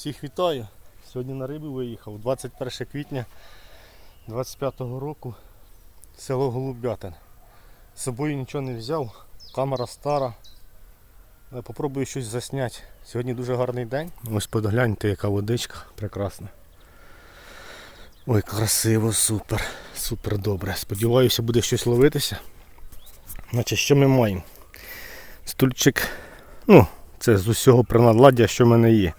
Всіх вітаю. Сьогодні на рибу виїхав 21 квітня 25-го року. Село Голубятин. З собою нічого не взяв, камера стара. Але попробую щось засняти. Сьогодні дуже гарний день. Ось подгляньте, яка водичка прекрасна. Ой, красиво, супер, супер добре. Сподіваюся, буде щось ловитися. Значить, що ми маємо? Стульчик, ну, це з усього приналаддя, що в мене є.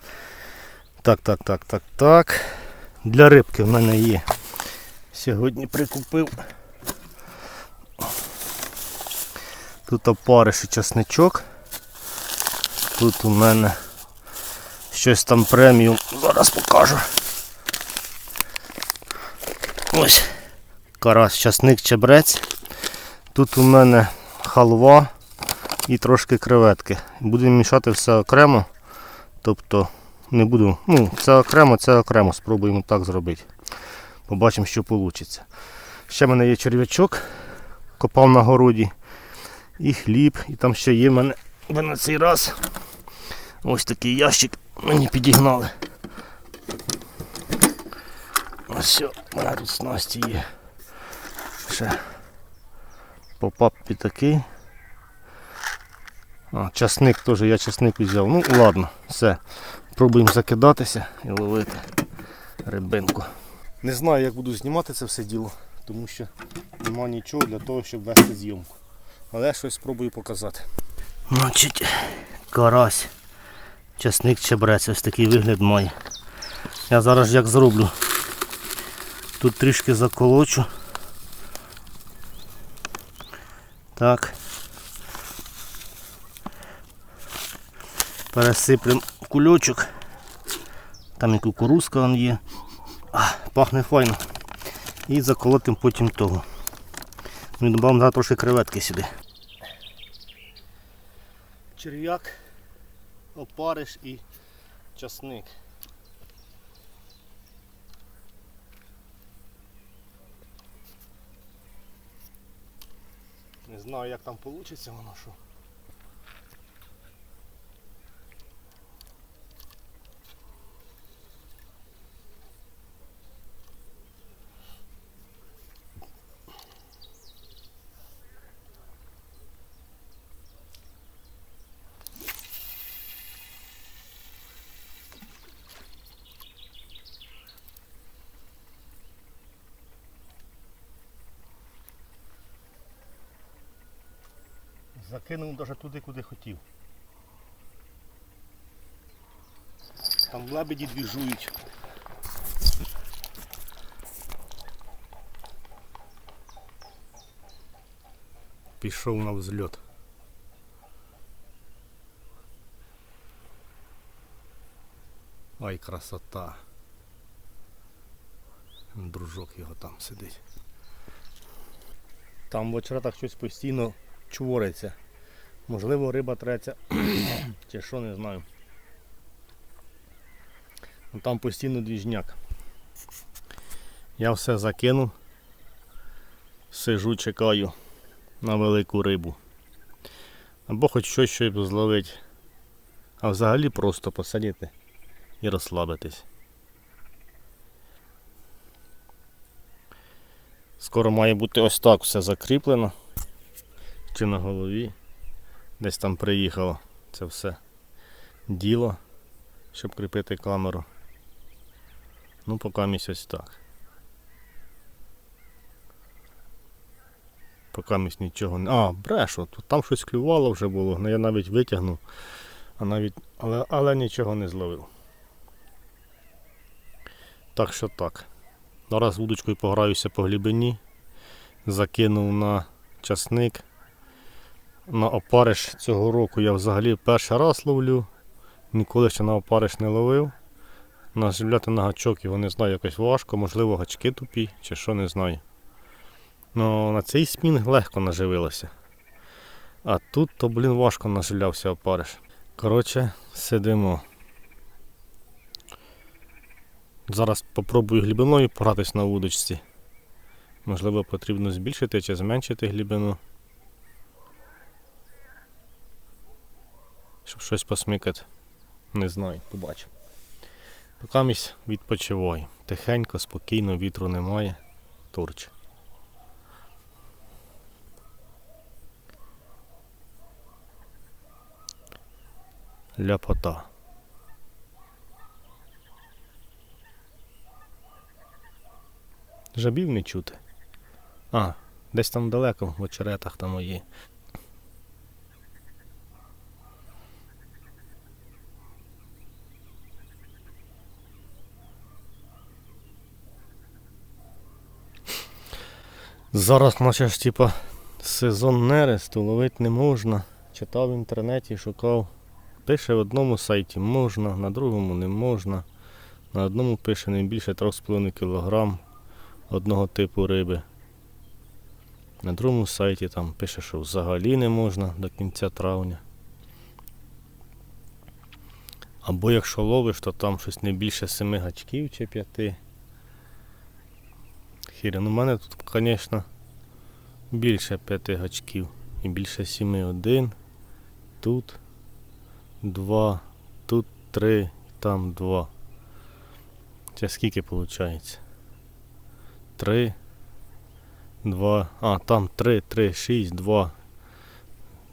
Так, так, так, так, так. Для рибки в мене є. Сьогодні прикупив. Тут опариш і часничок. Тут у мене щось там преміум. Зараз покажу. Ось. Карась, часник, чебрець. Тут у мене халва і трошки креветки. Будемо мішати все окремо. Тобто не буду. Ну, це окремо, це окремо. Спробуємо так зробити. Побачимо, що вийде. Ще в мене є черв'ячок, копав на городі. І хліб, і там ще є в мене ви на цей раз. Ось такий ящик мені підігнали. Ось все, у мене тут снасті є. Ще попап такий. А, часник теж, я часник взяв. Ну ладно, все. Пробуємо закидатися і ловити рибинку. Не знаю, як буду знімати це все діло, тому що нема нічого для того, щоб вести зйомку. Але щось спробую показати. Значить, карась. Часник чебрець, ось такий вигляд має. Я зараз як зроблю. Тут трішки заколочу. Так. Пересиплемо в кульочок. Там і кукурузка вон є. А, пахне файно. І заколотимо потім того. Ну і додамо трошки креветки сюди. Черв'як, опариш і часник. Не знаю як там вийде воно що. Закинув навіть туди, куди хотів. Там лебеді двіжують. Пішов на взльот. Ай, красота. Дружок його там сидить. Там в очеретах щось постійно чвориться. Можливо, риба треться, чи що, не знаю. Ну, Там постійно двіжняк. Я все закинув. Сижу, чекаю на велику рибу. Або хоч щось щоб зловити. А взагалі просто посадити і розслабитись. Скоро має бути ось так все закріплено чи на голові. Десь там приїхало це все діло, щоб кріпити камеру. Ну, поки місяць так. Поки місяць нічого не... А, брешу, тут там щось клювало вже було, ну я навіть витягнув, а навіть... але, але нічого не зловив. Так що так. Зараз вудочкою пограюся по глибині, закинув на часник на опариш цього року я взагалі перший раз ловлю. Ніколи ще на опариш не ловив. Наживляти на гачок його не знаю, якось важко, можливо гачки тупі чи що не знаю. Ну на цей спінг легко наживилося. А тут то, блін, важко наживлявся опариш. Коротше, сидимо. Зараз попробую глибиною погратись на вудочці. Можливо, потрібно збільшити чи зменшити глибину. щоб щось посмикати. Не знаю, побачимо. Покамість відпочивай. Тихенько, спокійно, вітру немає. Турч. Ляпота. Жабів не чути. А, десь там далеко, в очеретах там є. Зараз наче типа сезон нересту, ловити не можна. Читав в інтернеті, шукав. Пише в одному сайті можна, на другому не можна. На одному пише не більше 3,5 кг одного типу риби. На другому сайті там пише, що взагалі не можна до кінця травня. Або якщо ловиш, то там щось не більше 7 гачків чи 5. Хіря, ну в мене тут, звісно, більше 5 гачків і більше 7. Один, тут два, тут три, там два. Це скільки виходить? Три, два, а, там три, три, шість, два,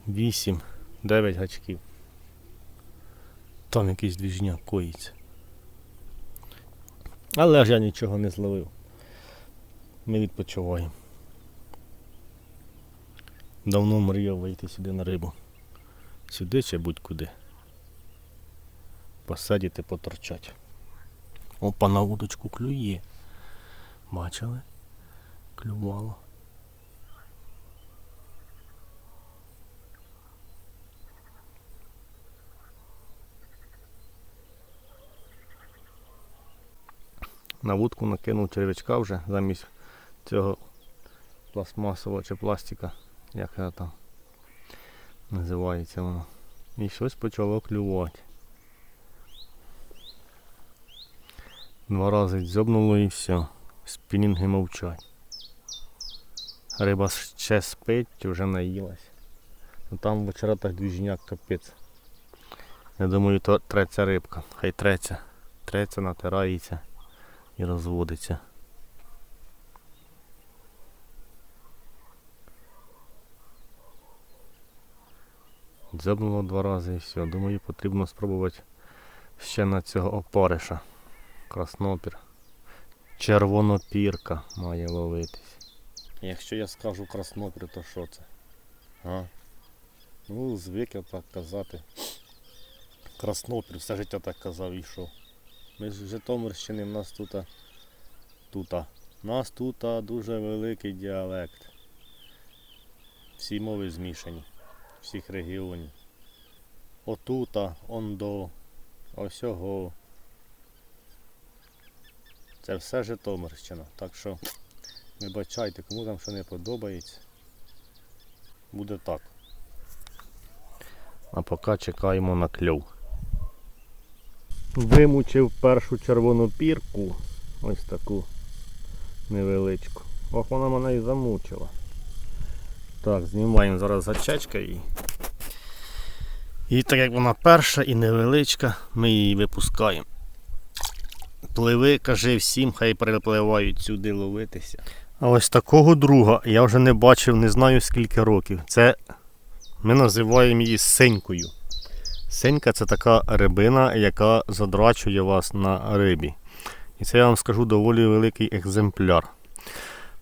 вісім, дев'ять гачків. Там якийсь двіжняк коїться. Але ж я нічого не зловив. Ми відпочиваємо. Давно мріяв вийти сюди на рибу. Сюди чи будь-куди. Посидіти, поторчать. Опа, на удочку клює. Бачили? Клювало. На вудку накинув червячка вже замість цього пластмасового чи пластика, як це там називається воно. І щось почало клювати. Два рази дзьобнуло і все. Спінінги мовчать. Риба ще спить, вже наїлась. Ну там в очеретах двіжняк капець. Я думаю, то треться рибка. Хай треться. Треться, натирається і розводиться. Дзьобнуло два рази і все. Думаю, потрібно спробувати ще на цього опариша. Краснопір. Червонопірка має ловитись. Якщо я скажу краснопір, то що це? А? Ну, звик я так казати. Краснопір, все життя так казав і йшов. Ми з Житомирщини, в нас тут. Тут. У нас тут дуже великий діалект. Всі мови змішані, всіх регіонів. Отута, ондо, осього. Це все Житомирщина. Так що вибачайте, кому там що не подобається. Буде так. А поки чекаємо на кльов. Вимучив першу червону пірку. Ось таку невеличку. Ох, вона мене і замучила. Так, знімаємо зараз гачечка і. І так як вона перша і невеличка, ми її випускаємо. Пливи, кажи всім, хай перепливають сюди ловитися. А ось такого друга я вже не бачив, не знаю скільки років. Це ми називаємо її синькою. Синька це така рибина, яка задрачує вас на рибі. І це я вам скажу доволі великий екземпляр.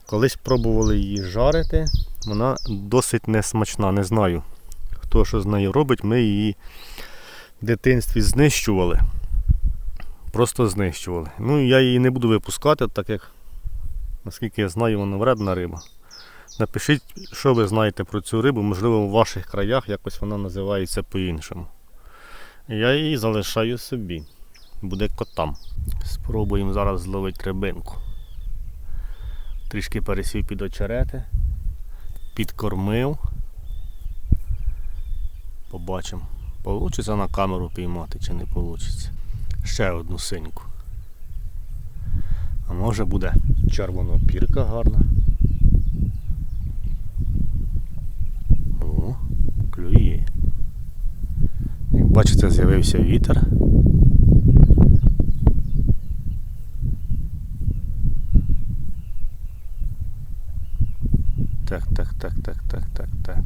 Колись пробували її жарити, вона досить несмачна, не знаю. Хто що з нею робить, ми її в дитинстві знищували. Просто знищували. Ну я її не буду випускати, так як, наскільки я знаю, вона вредна риба. Напишіть, що ви знаєте про цю рибу, можливо, у ваших краях якось вона називається по-іншому. Я її залишаю собі. Буде котам. Спробуємо зараз зловити рибинку. Трішки пересів під очерети, підкормив. Побачимо, вийде на камеру піймати чи не вийде. Ще одну синьку. А може буде червонопірка гарна. О, клює. Як бачите, з'явився вітер. Так, так, так, так, так, так, так.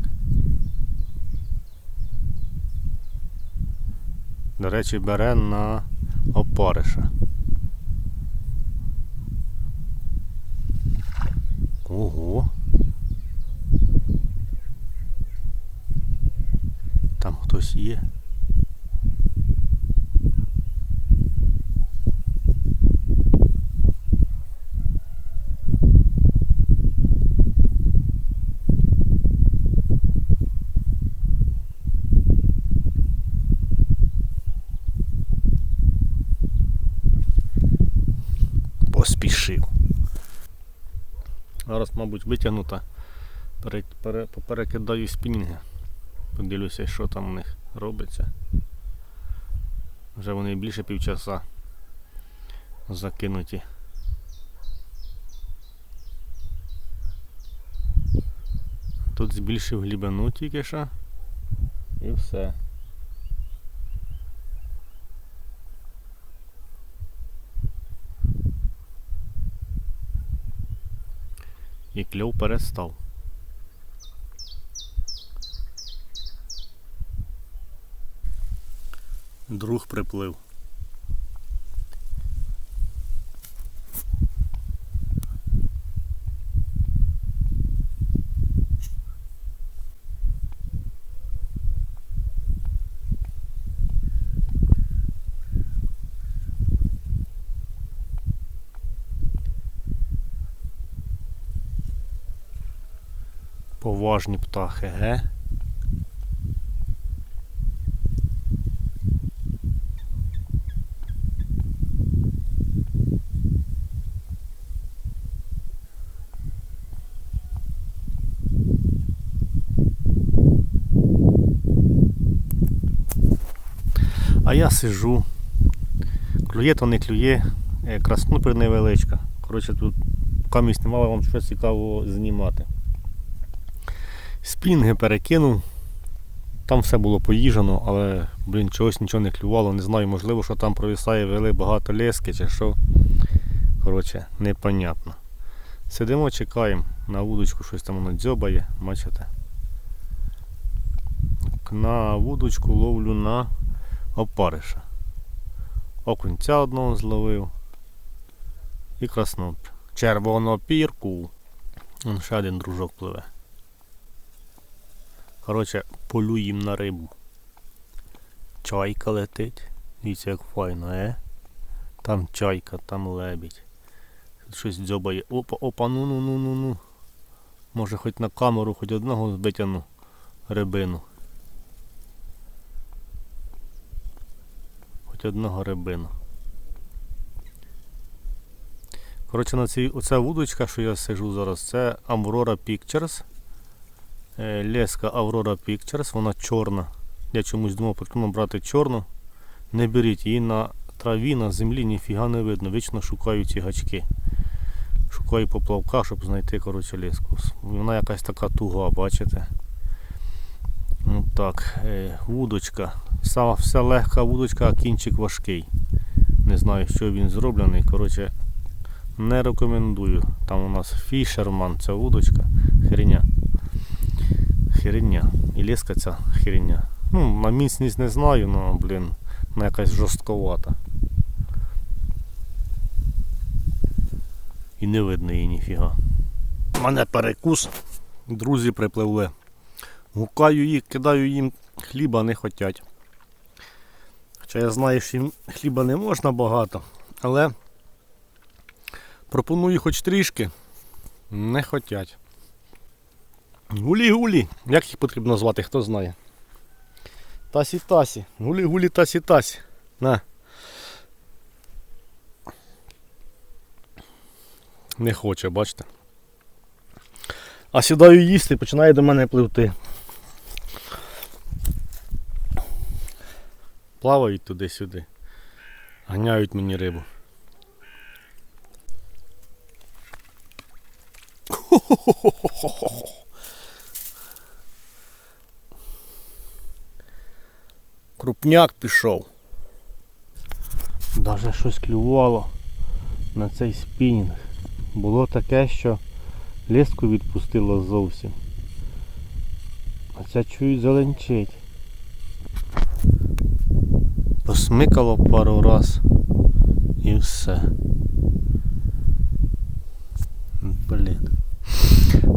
До речі, бере на опариша. Ого. Там хтось є. Поспішив. Зараз, мабуть, витягнута. Пере, пере, поперекидаю спінінги. Подивлюся, що там у них робиться. Вже вони більше півчаса закинуті. Тут збільшив глибину тільки що. І все. І кльов перестав. Друг приплив. Поважні птахи, ге? А я сижу. Клює то не клює. е, Краснопір невеличка. Коротше, тут камість немало вам щось цікавого знімати. Спінги перекинув. Там все було поїжджено, але, блін, чогось нічого не клювало. Не знаю, можливо, що там провисає, вели багато лески чи що. Коротше, непонятно. Сидимо, чекаємо на вудочку, щось там воно дзьобає, бачите. На вудочку ловлю на опариша. Окунця одного зловив. І краснопір. Червонопірку. Вон ще один дружок пливе. Коротше, полюєм на рибу. Чайка летить. Дивіться, як файно, е? Там чайка, там лебідь. Тут щось дзьобає. Опа, опа, ну ну ну ну ну. Може хоч на камеру, хоч одного витягну рибину. Хоч одного рибину. Коротше, на цій оця вудочка, що я сижу зараз, це Aurora Pictures. Е, Леска Aurora Pictures, вона чорна. Я чомусь думав, потрібно брати чорну. Не беріть її на траві, на землі ніфіга не видно. Вічно шукаю ці гачки. Шукаю поплавка, щоб знайти коротше, леску. Вона якась така туга, бачите? Ну так, е, вудочка. Вся, вся легка вудочка, а кінчик важкий. Не знаю, що він зроблений. Коротше, не рекомендую. Там у нас фішерман, ця вудочка. Херня. Херня. І леска ця херня. Ну, на міцність не знаю, але, блін, вона якась жорстковата. І не видно її ніфіга. У мене перекус. Друзі припливли. Гукаю їх, кидаю їм хліба не хотять. Хоча я знаю, що їм хліба не можна багато, але пропоную хоч трішки. Не хотять. Гулі-гулі. Як їх потрібно звати, хто знає. Тасі-тасі. Гулі-гулі тасі-тасі. На. Не хоче, бачите. А сідаю їсти і починає до мене пливти. Плавають туди-сюди. Ганяють мені рибу. Крупняк пішов. Даже щось клювало на цей спінінг. Було таке, що Леску відпустила зовсім. А ця чую зеленчить. Посмикало пару раз і все. Блін.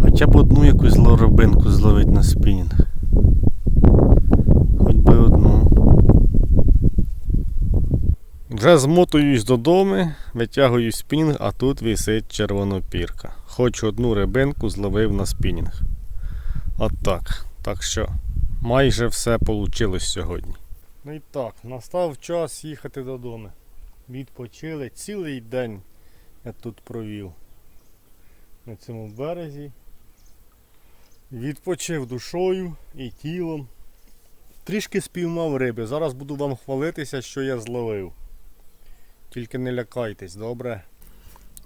Хоча б одну якусь злоробинку зловить на спінінг. Хоч би одну. Вже змотуюсь додому, витягую спінінг, а тут висить червонопірка. Хоч одну рибинку зловив на спінінг. От так. Так що майже все вийшло сьогодні. Ну і так, настав час їхати додому. Відпочили цілий день я тут провів на цьому березі. Відпочив душою і тілом. Трішки спіймав риби. Зараз буду вам хвалитися, що я зловив. Тільки не лякайтесь, добре?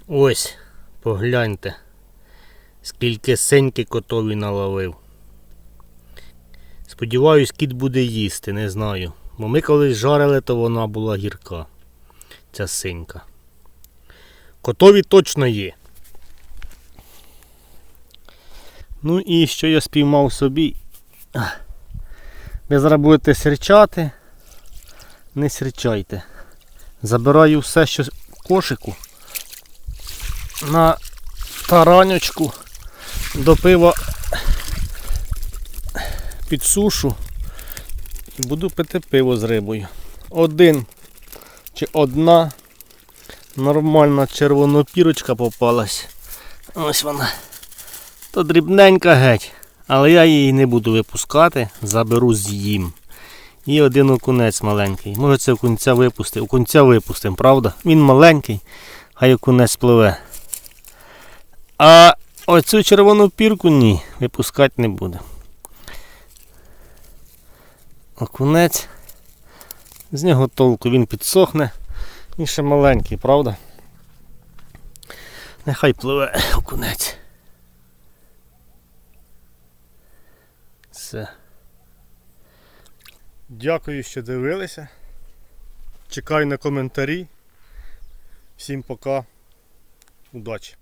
Ось, погляньте, скільки синьки котові наловив. Сподіваюсь, кіт буде їсти, не знаю. Бо ми колись жарили, то вона була гірка. Ця синька. Котові точно є. Ну і що я спіймав собі. Ви зараз будете серчати. Не серчайте. Забираю все, що кошику на таранючку до пива під сушу і буду пити пиво з рибою. Один чи одна нормальна червонопірочка попалась. Ось вона. То дрібненька геть, але я її не буду випускати, заберу з'їм. І один окунець маленький. Може це окунця випустити. Окунця випустимо, правда? Він маленький, хай окунець пливе. А оцю червону пірку ні, випускати не буде. Окунець. З нього толку він підсохне. Він ще маленький, правда? Нехай пливе окунець. Все. Дякую, що дивилися. Чекаю на коментарі. Всім пока. Удачі!